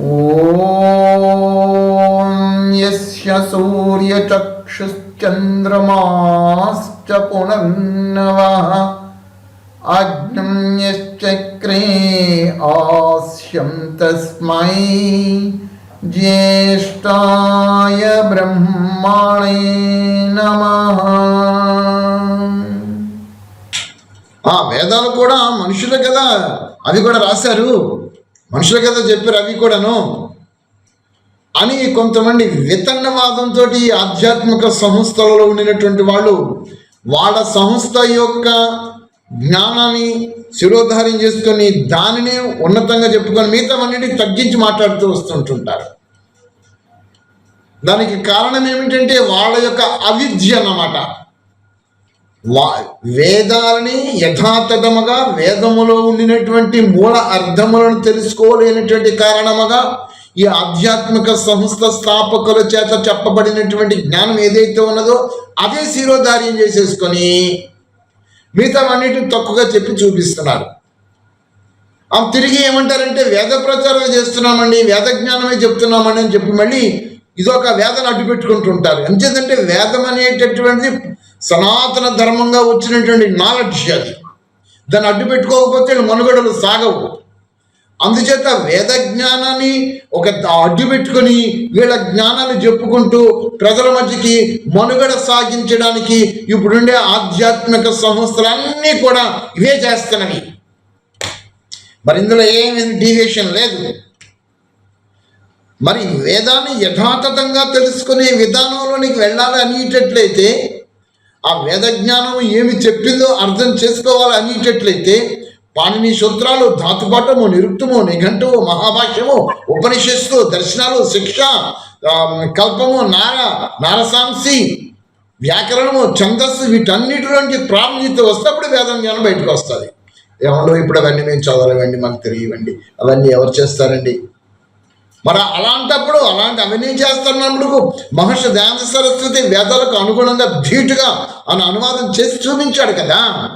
ॐ यस्य सूर्यचक्षुश्चन्द्रमाश्च पुनर्नवः अग्नं यश्चक्रे आस्यं तस्मै ज्येष्ठाय ब्रह्मणे नमः ఆ వేదాలు కూడా మనుషులే కదా అవి కూడా రాశారు మనుషుల కదా చెప్పారు అవి కూడాను. అని కొంతమంది వితన్నవాదంతో ఈ ఆధ్యాత్మిక సంస్థలలో ఉండినటువంటి వాళ్ళు వాళ్ళ సంస్థ యొక్క జ్ఞానాన్ని శిరోధార్యం చేసుకొని దానిని ఉన్నతంగా చెప్పుకొని మిగతావన్నిటిని తగ్గించి మాట్లాడుతూ వస్తుంటుంటారు. దానికి కారణం ఏమిటంటే వాళ్ళ యొక్క అవిద్య అన్నమాట. వా వేదాలని యథాతథముగా వేదములో ఉండినటువంటి మూల అర్థములను తెలుసుకోలేనటువంటి కారణముగా ఈ ఆధ్యాత్మిక సంస్థ స్థాపకుల చేత చెప్పబడినటువంటి జ్ఞానం ఏదైతే ఉన్నదో అదే శిరోధార్యం చేసేసుకొని మిగతావన్నిటిని తక్కువగా చెప్పి చూపిస్తున్నారు. తిరిగి ఏమంటారంటే వేద ప్రచారం చేస్తున్నామండి వేద జ్ఞానమే చెప్తున్నామండి అని చెప్పి మళ్ళీ ఇదొక వేదన అడ్డు పెట్టుకుంటుంటారు ఎంచేదంటే వేదం అనేటటువంటిది సనాతన ధర్మంగా వచ్చినటువంటి నాలెడ్జ్ అది దాన్ని అడ్డు పెట్టుకోకపోతే మనుగడలు సాగవు. అందుచేత వేద జ్ఞానాన్ని ఒక అడ్డు పెట్టుకొని వీళ్ళ జ్ఞానాన్ని చెప్పుకుంటూ ప్రజల మధ్యకి మనుగడ సాగించడానికి ఇప్పుడుండే ఆధ్యాత్మిక సంస్థలన్నీ కూడా ఇవే చేస్తున్నవి. మరి ఇందులో ఏమి డీవియేషన్ లేదు. మరి వేదాన్ని యథాతథంగా తెలుసుకునే విధానంలోనికి వెళ్ళాలి అనేటట్లయితే ఆ వేదజ్ఞానం ఏమి చెప్పిందో అర్థం చేసుకోవాలి అనేటట్లయితే పాణిని సూత్రాలు ధాతుపాఠము నిరుక్తము నిఘంటువు మహాభాష్యము ఉపనిషత్తు దర్శనాలు శిక్ష కల్పము నార నారసాంసి వ్యాకరణము ఛందస్సు వీటన్నిటిలోంచి ప్రాముఖ్యత వస్తేప్పుడు వేదం జ్ఞానం బయటకు వస్తుంది. ఏమన్నా ఇప్పుడు అవన్నీ మేము చదవలేవండి మాకు తెలియవండి అవన్నీ ఎవరు చేస్తారండి? మరి అలాంటప్పుడు అలాంటి అవన్నీ చేస్తున్నప్పుడు మహర్షి దయానంద సరస్వతి వేదాలకు అనుగుణంగా ధీటుగా అని అనువాదం చేసి చూపించాడు కదా.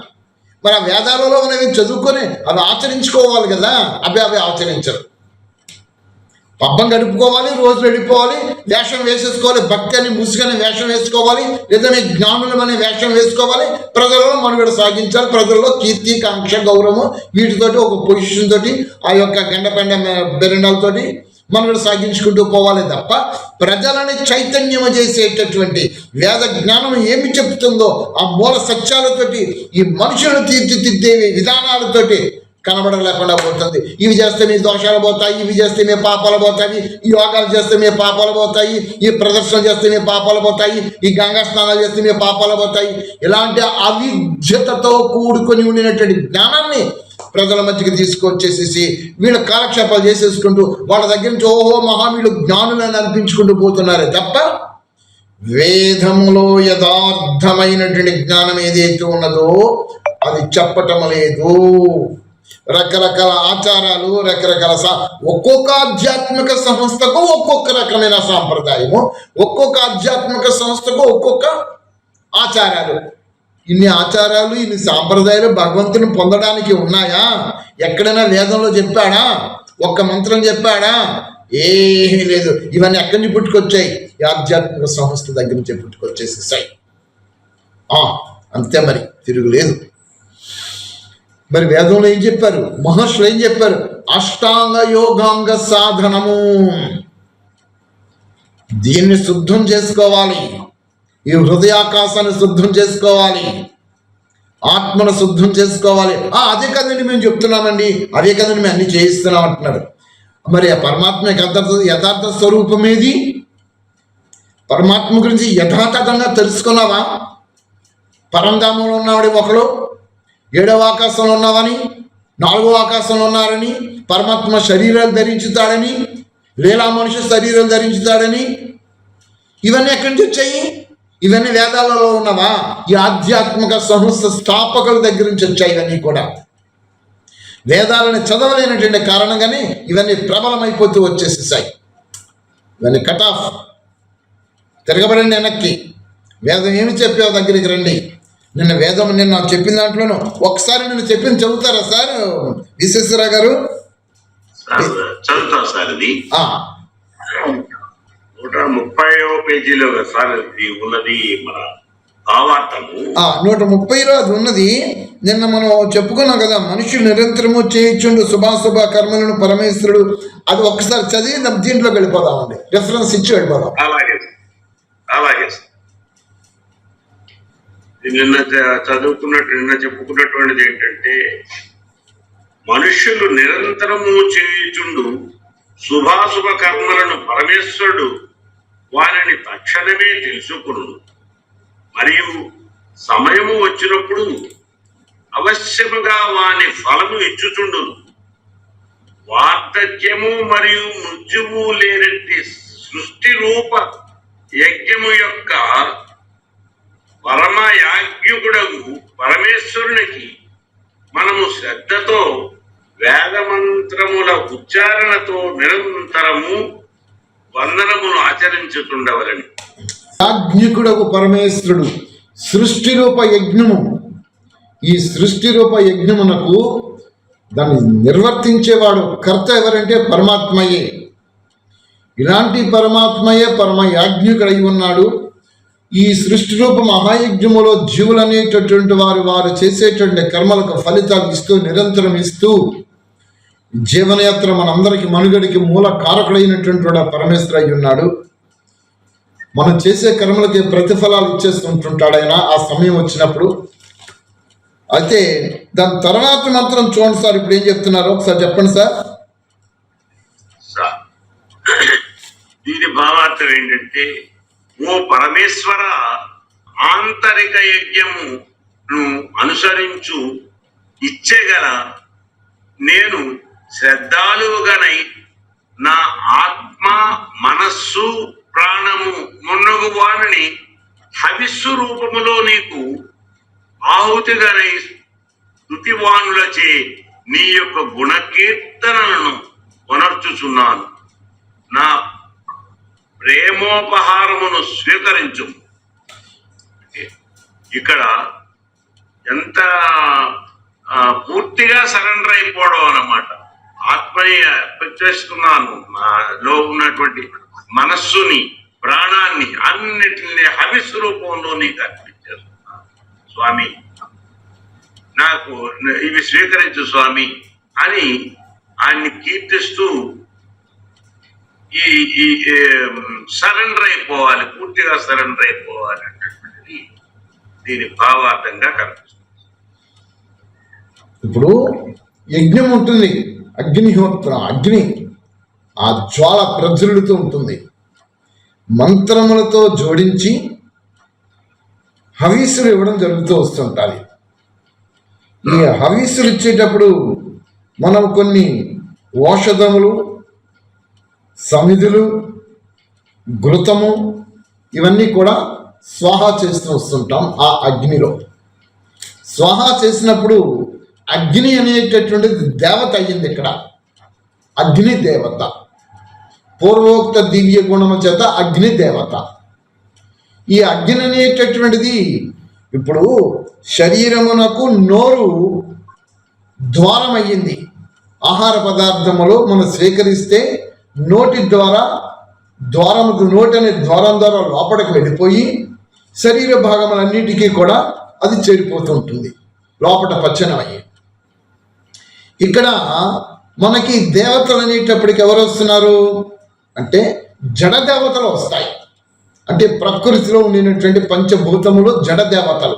మరి ఆ వేదాలలో మనవి చదువుకొని అవి ఆచరించుకోవాలి కదా. అవి అవి ఆచరించరు. పబ్బం గడుపుకోవాలి రోజు గడిపోవాలి వేషం వేసేసుకోవాలి భక్తి అని ముసుగని వేషం వేసుకోవాలి లేదా జ్ఞానులం అనే వేషం వేసుకోవాలి. ప్రజలలో మనుగడ సాగించాలి. ప్రజల్లో కీర్తి కాంక్ష గౌరవం వీటితోటి ఒక పొజిషన్ తోటి ఆ యొక్క గండపెండ బెరండాలతోటి మనుగడ సాగించుకుంటూ పోవాలి తప్ప ప్రజలని చైతన్యం చేసేటటువంటి వేద జ్ఞానం ఏమి చెప్తుందో ఆ మూల సత్యాలతోటి ఈ మనుషులను తీర్చిదిద్దే విధానాలతోటి కనబడలేకుండా పోతుంది. ఇవి చేస్తే మీ దోషాలు పోతాయి ఇవి చేస్తే మీ పాపాలు పోతాయి ఈ యోగాలు చేస్తే మీ పాపాలు పోతాయి ఈ ప్రదర్శన చేస్తే మీ పాపాలు పోతాయి ఈ గంగా స్నానాలు చేస్తే మీ పాపాలు పోతాయి. ఇలాంటి అవిద్యతతో కూడుకొని ఉండినటువంటి జ్ఞానాన్ని ప్రజల మధ్యకి తీసుకొచ్చేసేసి వీళ్ళు కాలక్షేపాలు చేసేసుకుంటూ వాళ్ళ దగ్గర నుంచి ఓహో మహావీళ్ళు జ్ఞానులని అనిపించుకుంటూ పోతున్నారే తప్ప వేదములో యథార్థమైనటువంటి జ్ఞానం ఏదైతే ఉన్నదో అది చెప్పటం లేదు. రకరకాల ఆచారాలు రకరకాల ఒక్కొక్క ఆధ్యాత్మిక సంస్థకు ఒక్కొక్క రకమైన సాంప్రదాయము ఒక్కొక్క ఆధ్యాత్మిక సంస్థకు ఒక్కొక్క ఆచారాలు. ఇన్ని ఆచారాలు ఇన్ని సాంప్రదాయాలు భగవంతుని పొందడానికి ఉన్నాయా? ఎక్కడైనా వేదంలో చెప్పాడా? ఒక్క మంత్రం చెప్పాడా? ఏమీ లేదు. ఇవన్నీ ఎక్కడి నుంచి పుట్టుకొచ్చాయి? ఆధ్యాత్మిక సంస్థ దగ్గర నుంచి పుట్టుకొచ్చేసేసాయి. ఆ, అంతే మరి. తిరుగులేదు. మరి వేదంలో ఏం చెప్పారు? మహర్షులు ఏం చెప్పారు? అష్టాంగ యోగాంగ సాధనము. దీన్ని శుద్ధం చేసుకోవాలి. ఈ హృదయాకాశాన్ని శుద్ధం చేసుకోవాలి. ఆత్మను శుద్ధం చేసుకోవాలి. ఆ అదే కదండి మేము చెప్తున్నామండి. అదే కదండి మేము అన్ని చేయిస్తున్నాం అంటున్నారు మరి ఆ పరమాత్మ యథార్థ యథార్థ స్వరూపం ఏది? పరమాత్మ గురించి యథాతథంగా తెలుసుకున్నావా? పరంధామంలో ఉన్నవాడి ఒకడు ఏడవ ఆకాశంలో ఉన్నావని నాలుగో ఆకాశంలో ఉన్నారని పరమాత్మ శరీరాలు ధరించుతాడని లీలా మనుషు శరీరాలు ధరించుతాడని ఇవన్నీ ఎక్కడి నుంచి వచ్చాయి? ఇవన్నీ వేదాలలో ఉన్నవా? ఈ ఆధ్యాత్మిక సంస్థ స్థాపకుల దగ్గర నుంచి వచ్చాయి ఇవన్నీ కూడా. వేదాలను చదవలేనటువంటి కారణంగానే ఇవన్నీ ప్రబలమైపోతూ వచ్చేసేసాయి. ఇవన్నీ కట్ ఆఫ్ తిరగబడండి వెనక్కి. వేదం ఏమి చెప్పావు దగ్గరికి రండి. నిన్న వేదం నిన్న చెప్పిన దాంట్లోనూ ఒకసారి నేను చెప్పింది చదువుతారా సార్? విశ్వేశ్వర గారు? సార్ చదువుతాం నూట ముప్పైవ పేజీలో సార్ ఉన్నది మన భావార్థము ఆ, నూట ముప్పైలో అది ఉన్నది. నిన్న మనం చెప్పుకున్నాం కదా మనుషులు నిరంతరము చేయించుండు శుభాశుభ కర్మలను పరమేశ్వరుడు. అది ఒక్కసారి చదివి దీంట్లోకి వెళ్ళిపోదామండి. రెఫరెన్స్ ఇచ్చి వెళ్ళిపోదాం. అలాగే. అలాగే నిన్న చదువుకున్నట్టు నిన్న చెప్పుకున్నటువంటిది ఏంటంటే మనుష్యులు నిరంతరము చేయుచుండు శుభాశుభ కర్మలను పరమేశ్వరుడు వారిని తక్షణమే తెలుసుకును మరియు సమయము వచ్చినప్పుడు అవశ్యముగా వాని ఫలము ఇచ్చుచుండును. వార్ధక్యము మరియు మృత్యువు లేనట్టి సృష్టి రూప యజ్ఞము యొక్క పరమ యాజ్ఞకుడగు పరమేశ్వరునికి మనము శ్రద్ధతో వేదమంత్రముల ఉచ్చారణతో నిరంతరము వందనమును ఆచరించుతుండవలని యాజ్ఞికుడకు పరమేశ్వరుడు సృష్టి రూప యజ్ఞము. ఈ సృష్టి రూప యజ్ఞమునకు దాన్ని నిర్వర్తించేవాడు కర్త ఎవరంటే పరమాత్మయే. ఇలాంటి పరమాత్మయే పరమ యాజ్ఞికుడై ఉన్నాడు. ఈ సృష్టి రూప మహాయజ్ఞములో జీవులనేటటువంటి వారు వారు చేసేటువంటి కర్మలకు ఫలితాలు ఇస్తూ నిరంతరం ఇస్తూ జీవనయాత్ర మనందరికి మనుగడికి మూల కారకుడైనటువంటి వాడు పరమేశ్వర అయి ఉన్నాడు. మనం చేసే కర్మలకి ప్రతిఫలాలు ఇచ్చేస్తుంటుంటాడు ఆయన ఆ సమయం వచ్చినప్పుడు. అయితే దాని తర్వాత మాత్రం చూడండి సార్ ఇప్పుడు ఏం చెప్తున్నారు? ఒకసారి చెప్పండి సార్ దీని భావార్థం ఏంటంటే ఓ పరమేశ్వర ఆంతరిక యజ్ఞమును అనుసరించు ఇచ్చేగల నేను శ్రద్ధాలువుగానై నా ఆత్మ మనస్సు ప్రాణము మున్నగు వారిని హవిస్సు రూపములో నీకు ఆహుతిగానై స్థుతివానులచే నీ యొక్క గుణకీర్తనలను కొనర్చుచున్నాను నా ప్రేమోపహారమును స్వీకరించు. ఇక్కడ ఎంత పూర్తిగా సరెండర్ అయిపోవడం అన్నమాట. ఆత్మని అర్పించేస్తున్నాను లో ఉన్నటువంటి మనస్సుని ప్రాణాన్ని అన్నిటిని హవిస్ రూపంలో నీకు అర్పించేస్తున్నాను స్వామి నాకు ఇవి స్వీకరించు స్వామి అని ఆయన్ని కీర్తిస్తూ ఈ ఈ సరెండర్ అయిపోవాలి పూర్తిగా సరెండర్ అయిపోవాలి అనేటువంటిది దీని భావార్థంగా కనిపిస్తుంది. ఇప్పుడు యజ్ఞం ఉంటుంది. అగ్నిహోత్ర అగ్ని. ఆ జ్వాల ప్రజ్వలుడుతూ ఉంటుంది. మంత్రములతో జోడించి హవీసులు ఇవ్వడం జరుగుతూ వస్తుంటుంది ఈ హవీసులు ఇచ్చేటప్పుడు మనం కొన్ని ఔషధములు సమిధులు ఘృతము ఇవన్నీ కూడా స్వాహా చేస్తూ వస్తుంటాం ఆ అగ్నిలో. స్వాహా చేసినప్పుడు అగ్ని అనేటటువంటిది దేవత అయ్యింది ఇక్కడ. అగ్ని దేవత. పూర్వోక్త దివ్య గుణము చేత అగ్ని దేవత. ఈ అగ్ని అనేటటువంటిది ఇప్పుడు శరీరమునకు నోరు ద్వారమయ్యింది. ఆహార పదార్థములు మనం స్వీకరిస్తే నోటి ద్వారా ద్వారముకు నోటి అనే ద్వారం ద్వారా లోపలికి వెళ్ళిపోయి శరీర భాగములన్నిటికీ కూడా అది చేరిపోతుంటుంది లోపల పచ్చనమయ్యి. ఇక్కడ మనకి దేవతలు అనేటప్పటికి ఎవరు వస్తున్నారు? అంటే జడ దేవతలు వస్తాయి. అంటే ప్రకృతిలో ఉండినటువంటి పంచభూతములు జడ దేవతలు.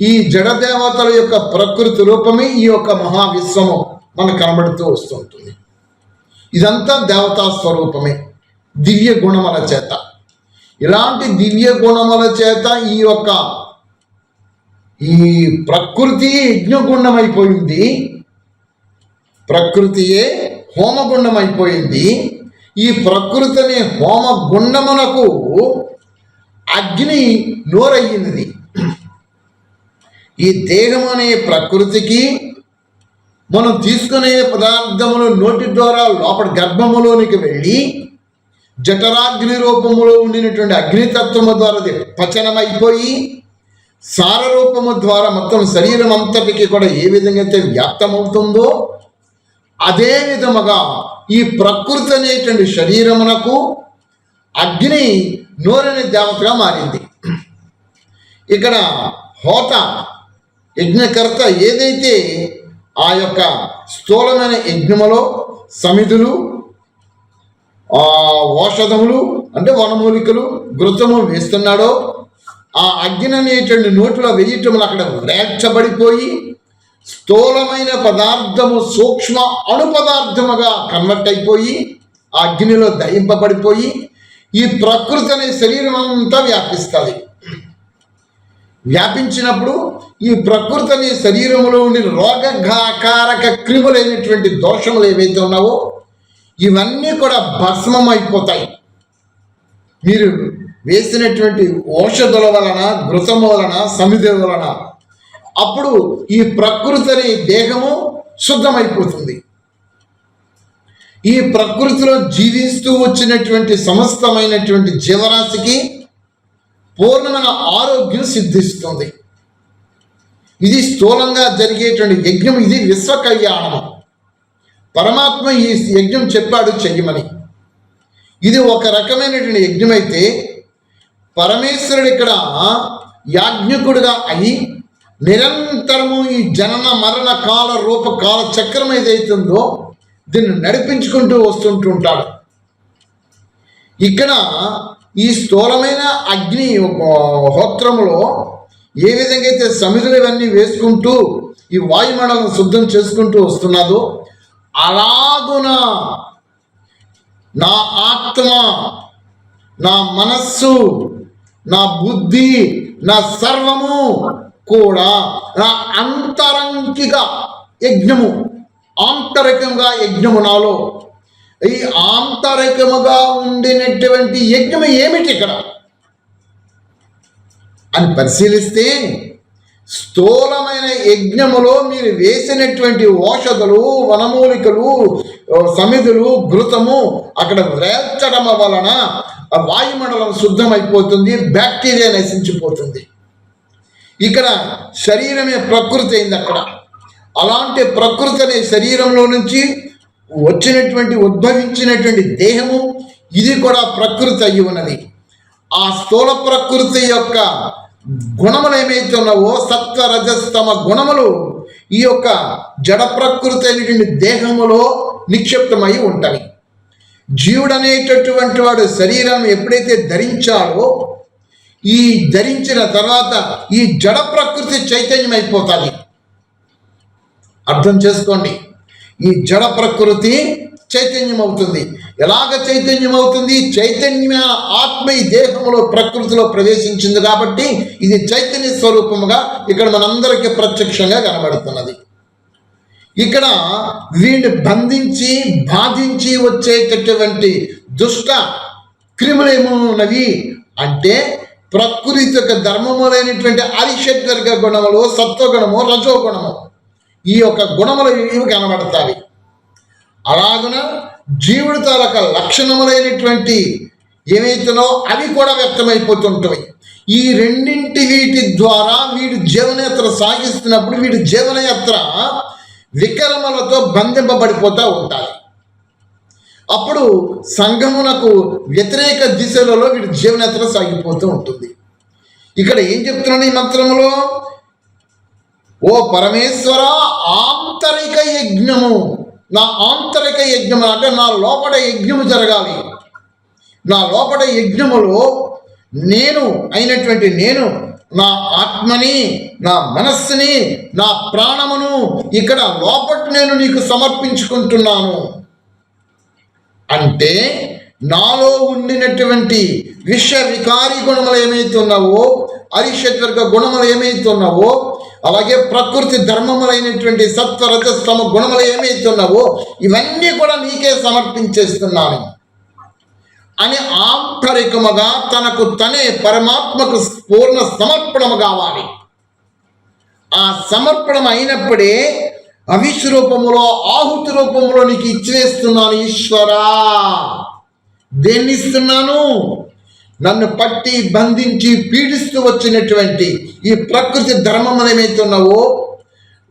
ఈ జడ దేవతల యొక్క ప్రకృతి రూపమే ఈ యొక్క మహావిశ్వము మనకు కనబడుతూ వస్తుంటుంది. ఇదంతా దేవతా స్వరూపమే. దివ్య గుణముల చేత. ఇలాంటి దివ్య గుణముల చేత ఈ యొక్క ఈ ప్రకృతి యజ్ఞగుండమైపోయింది. ప్రకృతియే హోమగుండమైపోయింది. అయిపోయింది ఈ ప్రకృతిని హోమగుండమునకు అగ్ని నోరయ్యింది ఈ దేహం అనే ప్రకృతికి మనం తీసుకునే పదార్థములు నోటి ద్వారా లోపల గర్భములోనికి వెళ్ళి జఠరాగ్ని రూపములో ఉండినటువంటి అగ్నితత్వము ద్వారా అది పచనమైపోయి సార రూపము ద్వారా మొత్తం శరీరం అంతటికి కూడా ఏ విధంగా అయితే వ్యాప్తమవుతుందో అదే విధముగా ఈ ప్రకృతి అనేటువంటి శరీరమునకు అగ్ని నూనెని దేవతగా మారింది. ఇక్కడ హోత యజ్ఞకర్త ఏదైతే ఆ యొక్క స్థూలమైన యజ్ఞములో సమిధులు ఔషధములు అంటే వనమూలికలు ఘృతము వేస్తున్నాడో ఆ అగ్ని అనేటువంటి నోటిలో వెయ్యటములు అక్కడ వేర్చబడిపోయి స్థూలమైన పదార్థము సూక్ష్మ అణు పదార్థముగా కన్వర్ట్ అయిపోయి అగ్నిలో దయింపబడిపోయి ఈ ప్రకృతి అనే శరీరం అంతా వ్యాపిస్తుంది. వ్యాపించినప్పుడు ఈ ప్రకృతి అనే శరీరంలో ఉండి రోగఘాకారక క్రిములైనటువంటి దోషములు ఏవైతే ఉన్నావో ఇవన్నీ కూడా భస్మం అయిపోతాయి మీరు వేసినటువంటి ఔషధుల వలన ఘృతము వలన సమిధి వలన అప్పుడు ఈ ప్రకృతి దేహము శుద్ధమైపోతుంది. ఈ ప్రకృతిలో జీవిస్తూ వచ్చినటువంటి సమస్తమైనటువంటి జీవరాశికి పూర్ణమైన ఆరోగ్యం సిద్ధిస్తుంది. ఇది స్థూలంగా జరిగేటువంటి యజ్ఞం ఇది విశ్వకళ్యాణము. పరమాత్మ ఈ యజ్ఞం చెప్పాడు చెయ్యమని. ఇది ఒక రకమైనటువంటి యజ్ఞమైతే పరమేశ్వరుడు ఇక్కడ యాజ్ఞకుడుగా అయి నిరంతరము ఈ జనన మరణ కాల రూప కాల చక్రం ఏదైతుందో దీన్ని నడిపించుకుంటూ వస్తుంటూ ఉంటాడు. ఇక్కడ ఈ స్థూలమైన అగ్ని హోత్రములో ఏ విధంగా అయితే సమిధులు ఇవన్నీ వేసుకుంటూ ఈ వాయుమండలను శుద్ధం చేసుకుంటూ వస్తున్నదో అలాగున నా ఆత్మ నా మనస్సు నా బుద్ధి నా సర్వము కూడా నా అంతరంకిక యజ్ఞము ఆంతరికంగా యజ్ఞము నాలో. ఈ ఆంతరికముగా ఉండినటువంటి యజ్ఞము ఏమిటి ఇక్కడ? అని పరిశీలిస్తే స్థూలమైన యజ్ఞములో మీరు వేసినటువంటి ఔషధులు వనమూలికలు సమిధులు ఘృతము అక్కడ వేల్చడం వలన వాయుమండలం శుద్ధమైపోతుంది బ్యాక్టీరియా నశించిపోతుంది. ఇక్కడ శరీరమే ప్రకృతి అయింది అక్కడ. అలాంటి ప్రకృతి అనే శరీరంలో నుంచి వచ్చినటువంటి ఉద్భవించినటువంటి దేహము ఇది కూడా ప్రకృతి అయి ఉన్నది. ఆ స్థూల ప్రకృతి యొక్క గుణములు ఏమైతే ఉన్నావో సత్వ రజస్తమ గుణములు ఈ యొక్క జడ ప్రకృతి అయినటువంటి దేహములో నిక్షిప్తమై ఉంటాయి. జీవుడు అనేటటువంటి వాడు శరీరం ఎప్పుడైతే ధరించాడో ఈ ధరించిన తర్వాత ఈ జడ ప్రకృతి చైతన్యం అయిపోతుంది అర్థం చేసుకోండి. ఈ జడ ప్రకృతి చైతన్యం అవుతుంది ఎలాగ చైతన్యం అవుతుంది చైతన్య ఆత్మ ఈ దేహంలో ప్రకృతిలో ప్రవేశించింది కాబట్టి ఇది చైతన్య స్వరూపముగా ఇక్కడ మనందరికీ ప్రత్యక్షంగా కనబడుతున్నది. ఇక్కడ వీడిని బంధించి బాధించి వచ్చేటటువంటి దుష్ట క్రిములేమున్నవి అంటే ప్రకృతి యొక్క ధర్మములైనటువంటి అరిషడ్వర్గ గుణములు సత్వగుణము రజోగుణము ఈ యొక్క గుణములు ఇవి కనబడతాయి. అలాగున జీవుడు తాలూక లక్షణములైనటువంటి ఏమైతున్నో అవి కూడా వ్యక్తమైపోతుంటాయి ఈ రెండింటి వీటి ద్వారా వీడు జీవనయాత్ర సాగిస్తున్నప్పుడు వీడి జీవనయాత్ర వికర్మలతో బంధింపబడిపోతూ ఉంటాయి అప్పుడు సంఘమునకు వ్యతిరేక దిశలలో వీడి జీవనయాత్ర సాగిపోతూ ఉంటుంది. ఇక్కడ ఏం చెప్తున్నాను ఈ మంత్రములో? ఓ పరమేశ్వర ఆంతరిక యజ్ఞము. నా ఆంతరిక యజ్ఞము అంటే నా లోపల యజ్ఞము జరగాలి. నా లోపల యజ్ఞములో నేను అయినటువంటి నేను నా ఆత్మని నా మనస్సుని నా ప్రాణమును ఇక్కడ లోపట నేను నీకు సమర్పించుకుంటున్నాను. అంటే నాలో ఉండినటువంటి విష వికారి గుణములు ఏమైతే ఉన్నావో అరిషడ్వర్గ గుణములు ఏమైతే ఉన్నావో అలాగే ప్రకృతి ధర్మములైనటువంటి సత్వరజస్తమ గుణములు ఏమైతే ఉన్నావో ఇవన్నీ కూడా నీకే సమర్పించేస్తున్నాను. అని ఆంతరికముగా తనకు తనే పరమాత్మకు పూర్ణ సమర్పణము కావాలి. ఆ సమర్పణం అయినప్పుడే అవిష్ రూపములో ఆహుతి రూపములో నీకు ఇచ్చివేస్తున్నాను ఈశ్వరా. దేన్ని ఇస్తున్నాను నన్ను పట్టి బంధించి పీడిస్తూ వచ్చినటువంటి ఈ ప్రకృతి ధర్మములు ఏమైతే ఉన్నావో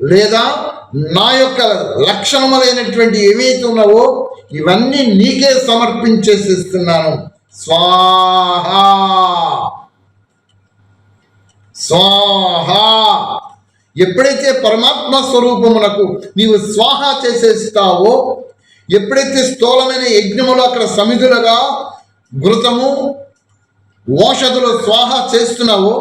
లేదా నా యొక్క లక్షణములైనటువంటి ఏవైతే ఉన్నావో ఇవన్నీ నీకే సమర్పించేసిస్తున్నాను. స్వాహ. స్వాహా. ఎప్పుడైతే పరమాత్మ స్వరూపమునకు నీవు స్వాహ చేసేస్తావో ఎప్పుడైతే స్థూలమైన యజ్ఞములు అక్కడ సమిధులుగా ఘృతము ఓషధులు స్వాహ చేస్తున్నావో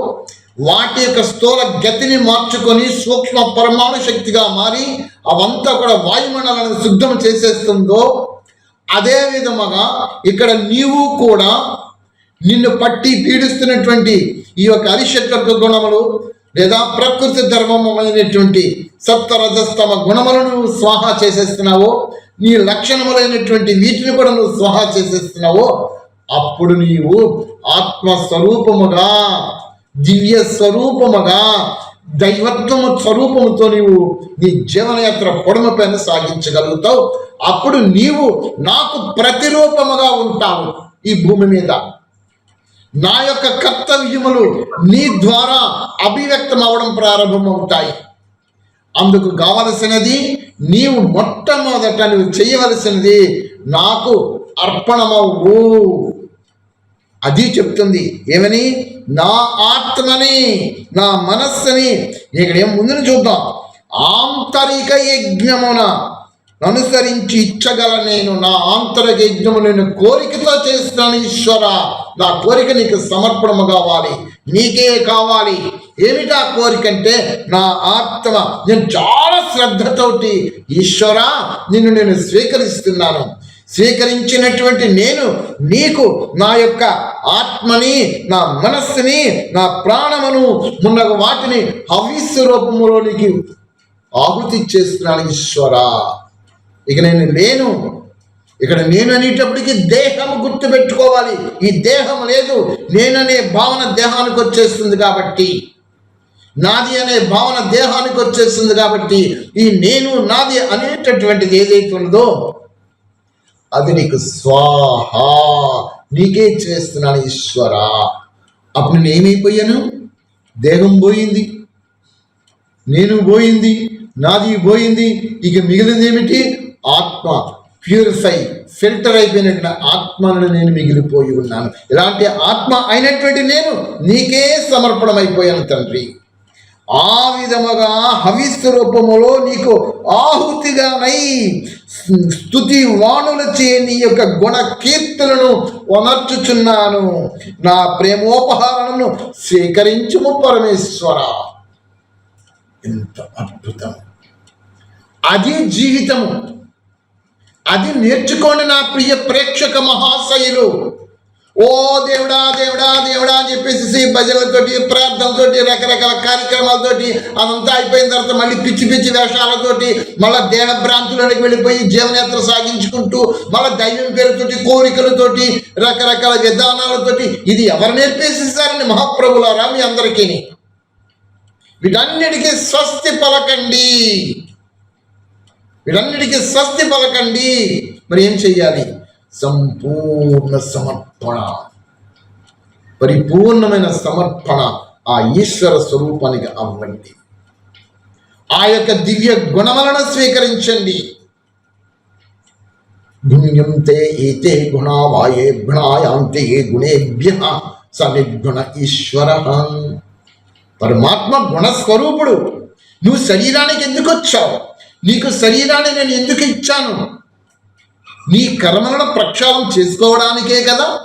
వాటి యొక్క స్థూల గతిని మార్చుకొని సూక్ష్మ పరమాణు శక్తిగా మారి అవంతా కూడా వాయుమండలాన్ని శుద్ధం చేసేస్తుందో అదే విధముగా ఇక్కడ నీవు కూడా నిన్ను పట్టి పీడిస్తున్నటువంటి ఈ యొక్క అరిషట్ల గుణములు లేదా ప్రకృతి ధర్మమైనటువంటి సప్తరజస్తమ గుణములను నువ్వు స్వాహా చేసేస్తున్నావో నీ లక్షణములైనటువంటి వీటిని కూడా నువ్వు స్వాహా చేసేస్తున్నావో అప్పుడు నీవు ఆత్మ స్వరూపముగా దివ్య స్వరూపముగా దైవత్వము స్వరూపముతో నీవు నీ జీవనయాత్ర పొడమ పైన సాగించగలుగుతావు. అప్పుడు నీవు నాకు ప్రతిరూపముగా ఉంటావు ఈ భూమి మీద. నా యొక్క కర్తవ్యములు నీ ద్వారా అభివ్యక్తం అవడం ప్రారంభమవుతాయి. అందుకు కావలసినది నీవు మొట్టమొదట నువ్వు చేయవలసినది నాకు అర్పణమవు అది చెప్తుంది. ఏమని? నా ఆత్మని నా మనస్సుని. ఇక్కడ ఏం ముందుని చూద్దాం. ఆంతరిక యజ్ఞమున అనుసరించి ఇచ్చగల నేను నా ఆంతరిక యజ్ఞము నేను కోరికతో చేస్తున్నాను ఈశ్వర. నా కోరిక నీకు సమర్పణము కావాలి. నీకే కావాలి. ఏమిటా కోరిక అంటే నా ఆత్మ నేను చాలా శ్రద్ధతోటి ఈశ్వర నిన్ను నేను స్వీకరిస్తున్నాను. స్వీకరించినటువంటి నేను నీకు నా యొక్క ఆత్మని నా మనస్సుని నా ప్రాణమును మున్న వాటిని హవిస్సు రూపములోనికి ఆహుతి చేస్తున్నాను ఈశ్వరా. ఇక నేను లేను ఇక్కడ నేను అనేటప్పటికీ దేహం గుర్తుపెట్టుకోవాలి. ఈ దేహం లేదు. నేననే భావన దేహానికి వచ్చేస్తుంది కాబట్టి నాది అనే భావన దేహానికి వచ్చేస్తుంది కాబట్టి ఈ నేను నాది అనేటటువంటిది ఏదైతే ఉన్నదో అది నీకు స్వాహ నీకే చేస్తున్నాను ఈశ్వర. అప్పుడు నేను ఏమైపోయాను? దేహం పోయింది. నేను పోయింది నాది పోయింది. ఇక మిగిలింది ఏమిటి? ఆత్మ ప్యూరిఫై ఫిల్టర్ అయిపోయినట్టు ఆత్మను నేను మిగిలిపోయి ఉన్నాను. ఇలాంటి ఆత్మ అయినటువంటి నేను నీకే సమర్పణమైపోయాను తండ్రి. ఆ విధముగా హవిస్సు రూపములో నీకు ఆహుతిగానై స్థుతి వాణులచే నీ యొక్క గుణ కీర్తులను వనర్చుచున్నాను. నా ప్రేమోపహారణను స్వీకరించుము పరమేశ్వర. ఎంత అద్భుతం. అది జీవితము. అది నేర్చుకోండి నా ప్రియ ప్రేక్షక మహాశయులు. ఓ దేవుడా దేవుడా దేవుడా అని చెప్పేసి భజనలతోటి ప్రార్థనలతోటి రకరకాల కార్యక్రమాలతోటి అదంతా అయిపోయిన తర్వాత మళ్ళీ పిచ్చి పిచ్చి వేషాలతోటి మళ్ళీ దేహభ్రాంతులకి వెళ్ళిపోయి జీవనయాత్ర సాగించుకుంటూ మళ్ళీ దైవం పేరుతోటి కోరికలతోటి రకరకాల విధానాలతోటి ఇది ఎవరు నేర్పేసిస్తారండి మహాప్రభులారా మీ అందరికీ వీటన్నిటికీ స్వస్తి పలకండి. వీటన్నిటికీ స్వస్తి పలకండి. మరి ఏం చెయ్యాలి? సంపూర్ణ సమర్పణ. పరిపూర్ణమైన సమర్పణ ఆ ఈశ్వర స్వరూపానికి అవ్వండి. ఆ యొక్క దివ్య గుణములను స్వీకరించండి. గుణ్యంతే ఏతే గుణా వాయేభ్యాయాంతే గుణేభ్య సనిర్గుణ ఈశ్వర. పరమాత్మ గుణస్వరూపుడు. నువ్వు శరీరానికి ఎందుకు వచ్చావు? నీకు శరీరాన్ని నేను ఎందుకు ఇచ్చాను? నీ కర్మలను ప్రక్షాళన చేసుకోవడానికే కదా?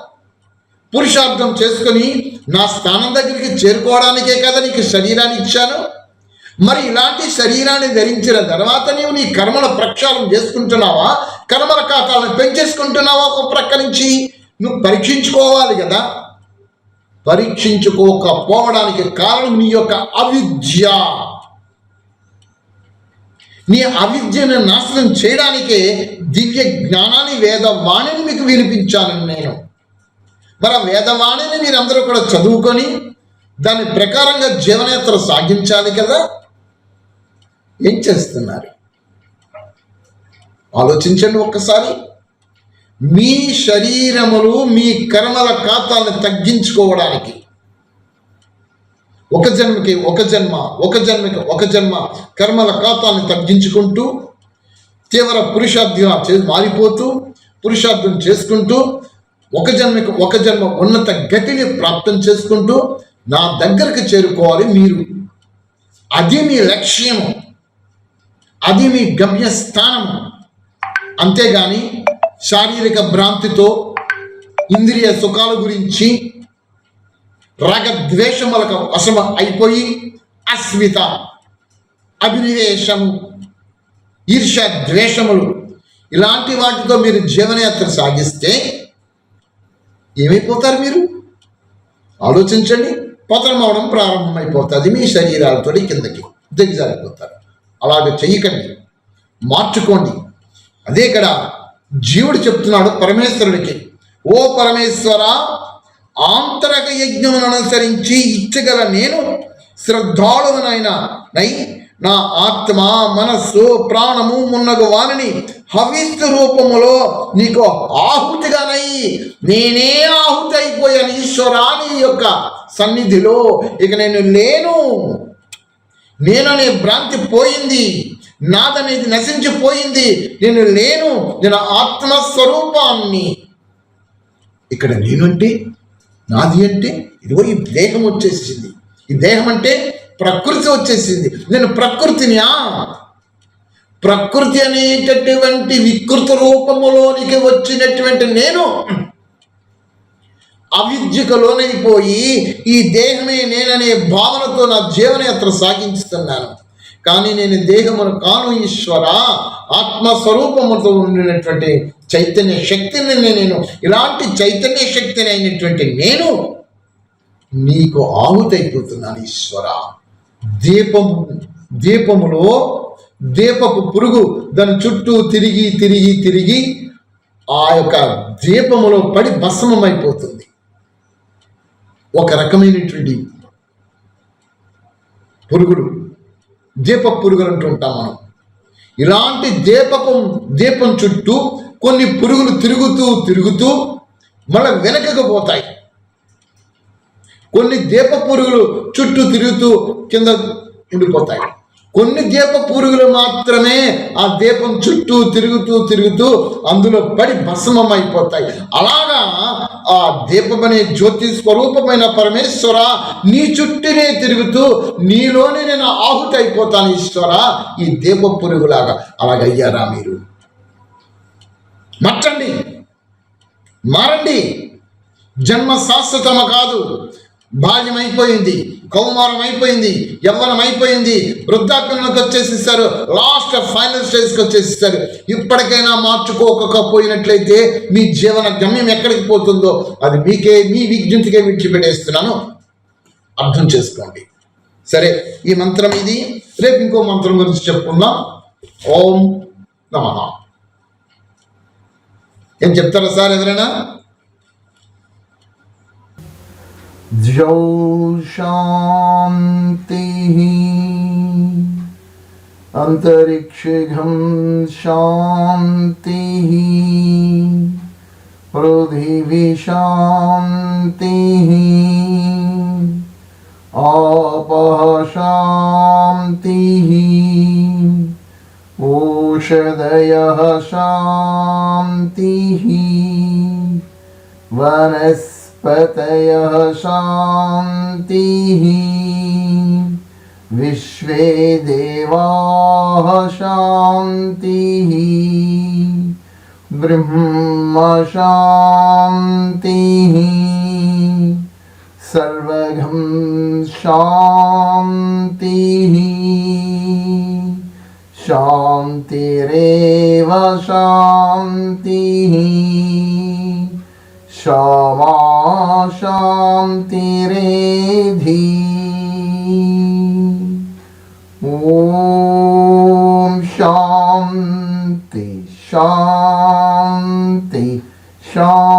పురుషార్థం చేసుకొని నా స్థానం దగ్గరికి చేరుకోవడానికే కదా నీకు శరీరాన్ని ఇచ్చాను? మరి ఇలాంటి శరీరాన్ని ధరించిన తర్వాత నీవు నీ కర్మల ప్రక్షాళన చేసుకుంటున్నావా? కర్మల ఖాతాలను పెంచేసుకుంటున్నావా ఒక ప్రక్క నుంచి? నువ్వు పరీక్షించుకోవాలి కదా? పరీక్షించుకోకపోవడానికి కారణం నీ యొక్క అవిద్య. నీ అవిద్యను నాశనం చేయడానికే దివ్య జ్ఞానాన్ని వేదవాణిని మీకు వినిపించాను నేను. మరి ఆ వేదవాణిని మీరందరూ కూడా చదువుకొని దాని ప్రకారంగా జీవనేత్ర సాగించాలి కదా? ఏం చేస్తున్నారు? ఆలోచించండి ఒక్కసారి. మీ శరీరములు మీ కర్మల ఖాతాలను తగ్గించుకోవడానికి ఒక జన్మకి ఒక జన్మ ఒక జన్మకి ఒక జన్మ కర్మల ఖాతాన్ని తగ్గించుకుంటూ తీవ్ర పురుషార్థం చే మారిపోతూ పురుషార్థం చేసుకుంటూ ఒక జన్మకి ఒక జన్మ ఉన్నత గతిని ప్రాప్తం చేసుకుంటూ నా దగ్గరకు చేరుకోవాలి మీరు. అది మీ లక్ష్యం అది మీ గమ్యస్థానము. అంతేగాని శారీరక భ్రాంతితో ఇంద్రియ సుఖాల గురించి రాగద్వేషములకు వశమ అయిపోయి అస్మిత అభినివేశం ఈర్ష్య ద్వేషములు ఇలాంటి వాటితో మీరు జీవనయాత్ర సాగిస్తే ఏమైపోతారు మీరు? ఆలోచించండి. పతనం అవడం ప్రారంభమైపోతుంది. మీ శరీరాలతో కిందకి దిగజారిపోతారు. అలాగే చెయ్యకండి. మార్చుకోండి. అదే ఇక్కడ జీవుడు చెప్తున్నాడు పరమేశ్వరుడికి. ఓ పరమేశ్వర ఆంతరక యజ్ఞమును అనుసరించి ఇచ్చగల నేను శ్రద్ధాళువనైనా నై నా ఆత్మ మనస్సు ప్రాణము మున్నగు వారిని హవిస్తు రూపములో నీకు ఆహుతిగానై నేనే ఆహుతి అయిపోయాను ఈశ్వరాని యొక్క సన్నిధిలో. ఇక నేను లేను. నేననే భ్రాంతి పోయింది. నాదనేది నశించిపోయింది. నేను లేను. నేను ఆత్మస్వరూపాన్ని. ఇక్కడ నేనంటే నాది అంటే ఇదిగో ఈ దేహం వచ్చేసింది. ఈ దేహం అంటే ప్రకృతి వచ్చేసింది. నేను ప్రకృతినియా? ప్రకృతి అనేటటువంటి వికృత రూపములోనికి వచ్చినటువంటి నేను. అవిద్యకు లోనైపోయి ఈ దేహమే నేననే భావనతో నా జీవనయాత్ర సాగించుతున్నాను. కానీ నేను దేహమును కాను ఈశ్వర. ఆత్మస్వరూపముతో ఉండినటువంటి చైతన్య శక్తిని నేను ఇలాంటి చైతన్య శక్తిని అయినటువంటి నేను నీకు ఆహుతైపోతున్నాను ఈశ్వర. దీపము దీపములో దీపపు పురుగు దాని చుట్టూ తిరిగి తిరిగి తిరిగి ఆ యొక్క దీపములో పడి భస్మమైపోతుంది. ఒక రకమైనటువంటి పురుగులు. దీప పురుగులు అంటూ ఉంటాం మనం. ఇలాంటి దీపకం దీపం చుట్టూ కొన్ని పురుగులు తిరుగుతూ తిరుగుతూ మళ్ళీ వెనకకు పోతాయి. కొన్ని దీప పురుగులు చుట్టూ తిరుగుతూ కింద ఉండిపోతాయి. కొన్ని దీప పురుగులు మాత్రమే ఆ దీపం చుట్టూ తిరుగుతూ తిరుగుతూ అందులో పడి భస్మం అయిపోతాయి అలాగా ఆ దీపమనే జ్యోతి స్వరూపమైన పరమేశ్వర నీ చుట్టూనే తిరుగుతూ నీలోనే నేను ఆహుతి అయిపోతాను ఈశ్వర ఈ దీప పురుగులాగా. అలాగయ్యారా మీరు? మచ్చండి మారండి. జన్మ శాశ్వతమ కాదు. బాల్యమైపోయింది అయిపోయింది కౌమారం అయిపోయింది యవ్వనం అయిపోయింది వృద్ధాప్యంలోకి వచ్చేసిస్తారు లాస్ట్ ఫైనల్ స్టేజ్కి వచ్చేసిస్తారు ఇప్పటికైనా మార్చుకోకపోయినట్లయితే మీ జీవన గమ్యం ఎక్కడికి పోతుందో అది మీకే మీ విజ్ఞప్తికే విడిచిపెట్టేస్తున్నాను. అర్థం చేసుకోండి. సరే ఈ మంత్రం ఇది. రేపు ఇంకో మంత్రం గురించి చెప్పుకుందాం. ఓం నమ. ఏం చెప్తారా సార్ ఎవరైనా? द्यौ शान्तिः अन्तरिक्षघं शान्तिः पृथिवी शान्तिः आपः शान्तिः ओषधयः शान्तिः वनस्पतयः शान्तिः। विश्वे देवाः शान्तिः। ब्रह्म शान्तिः। सर्वघं शान्तिः। शान्तिरेव शान्तिः। क्षमा शान्तिरेधि ॐ शान्ति शान्ति शान्ति